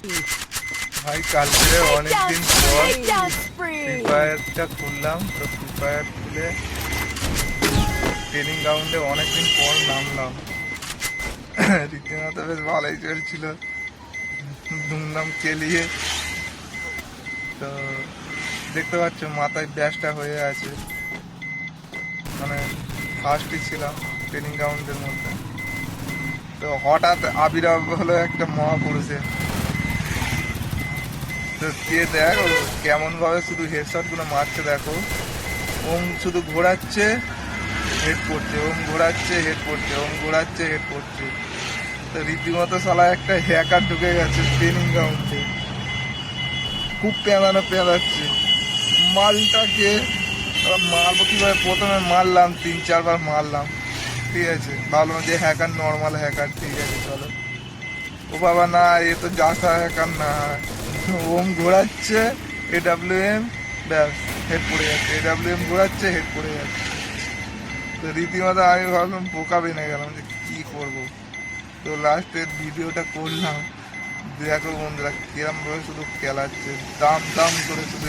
ভাই কালকে অনেকদিন পর Down ফ্রি ফায়ারটা খুললাম তো ফ্রি ফায়ার খুলে ট্রেনিং গ্রাউন্ডে অনেকদিন পর নামলাম। রীতিমতো বেশ ভালোই চলছিল। দুমদাম কেলিয়ে তো দেখতে পাচ্ছ মাথায় ব্যাসটা হয়ে আছে। মানে ফার্স্টই ছিলাম ট্রেনিং গ্রাউন্ডের মধ্যে। তো হঠাৎ আবির্ভাব হলো একটা মহাপুরুষের। তো কে দেখো কেমন ভাবে শুধু হেডশটগুলো মারছে দেখো। ওম শুধু ঘোরাচ্ছে হেড পড়ছে ওম ঘোরাচ্ছে হেড পড়ছে ওম ঘোরাচ্ছে হেড পড়ছে তো রীতিমতো সালা একটা হ্যাকার ঢুকে গেছে ট্রেনিং গ্রাউন্ডে খুব পেঁদানো পেঁদাচ্ছে মালটাকে মারবো কীভাবে? প্রথমে মারলাম, তিন চারবার মারলাম। ঠিক আছে ভাবলাম যে হ্যাকার নর্মাল হ্যাকার ঠিক আছে, চলো। ও বাবা, না, এ তো জাসা হ্যাকার না। ওম ঘোরাচ্ছে এ ডাব্লিউ এম ব্যাস হেড পড়ে যাচ্ছে। এ ডাব্লিউ এম ঘোরাচ্ছে হেড পড়ে যাচ্ছে। তো রীতিমতো আমি ভাবলাম, বোকা বেনে গেলাম যে কি করব। তো লাস্টের ভিডিওটা করলাম। দেখো বন্ধুরা, কিরম ভাবে শুধু খেলাচ্ছে, দাম দাম করে শুধু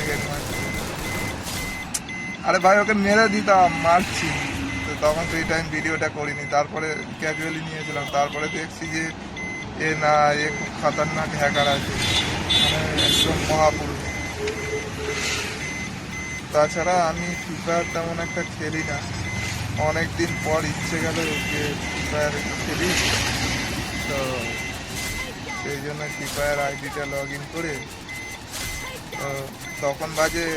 আরে ভাই, ওকে মেরে দিতাম, মারছি। তো তখন তো এই টাইম ভিডিওটা করিনি। তারপরে ক্যাজুয়ালি নিয়েছিলাম। তারপরে দেখছি যে এ না, এ খুব খতরনাক হ্যাকার আছে। মানে একদম মহাপুরুষ। তাছাড়া আমি ফ্রি ফায়ার তেমন একটা খেলি না। অনেক দিন পর ইচ্ছে গেল যে ফ্রি ফায়ার খেলি। তো সেই জন্য ফ্রি ফায়ার আইডিটা লগ ইন করে তখন বাজে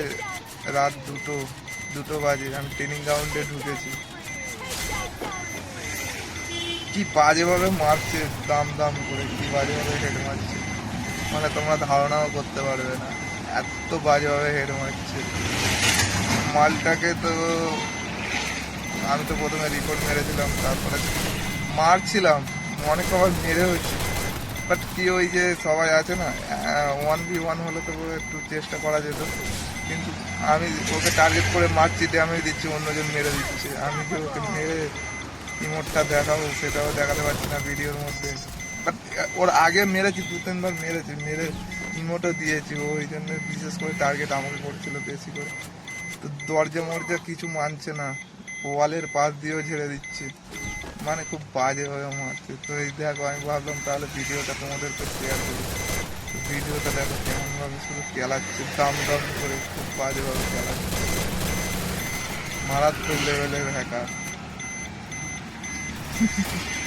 রাত দুটো দুটো বাজে। আমি ট্রেনিং গ্রাউন্ডে ঢুকেছি। কি বাজেভাবে মারছে, দাম দাম করে, কি বাজেভাবে হেড মারছে। মানে তোমরা ধারণাও করতে পারবে না, এত বাজেভাবে হেড মারছে। মালটাকে তো আমি তো প্রথমে রিপোর্ট মেরেছিলাম, তারপরে মারছিলাম, অনেক আবার মেরে হচ্ছে বাট কি ওই যে সবাই আছে না ওয়ান ভি ওয়ান হলে তো একটু চেষ্টা করা যেত। কিন্তু আমি ওকে টার্গেট করে মারছি ড্যামেজ দিচ্ছি, অন্যজন মেরে দিচ্ছে। আমি যে ওকে মেরে ইমোটটা দেখাবো সেটাও দেখাতে পারছি না ভিডিওর মধ্যে। বাট ওর আগে মেরেছি, দু তিনবার মেরেছি, মেরে ইমোটও দিয়েছি। ওই জন্য বিশেষ করে টার্গেট আমাকে করছিল বেশি করে। তো দরজা মরজা কিছু মানছে না। ওয়ালের পাশ দিয়েও ঝেড়ে দিচ্ছে। মানে খুব বাজেভাবে মারছে তো এই দেখো, আমি ভাবলাম তাহলে ভিডিওটা তোমাদেরকে শেয়ার করি। ভিডিওটা দেখো কেমনভাবে শুধু খেলাচ্ছে দাম দাম করে খুব বাজেভাবে খেলাচ্ছে মারাত্মক লেভেলের হ্যাকার Ha ha ha.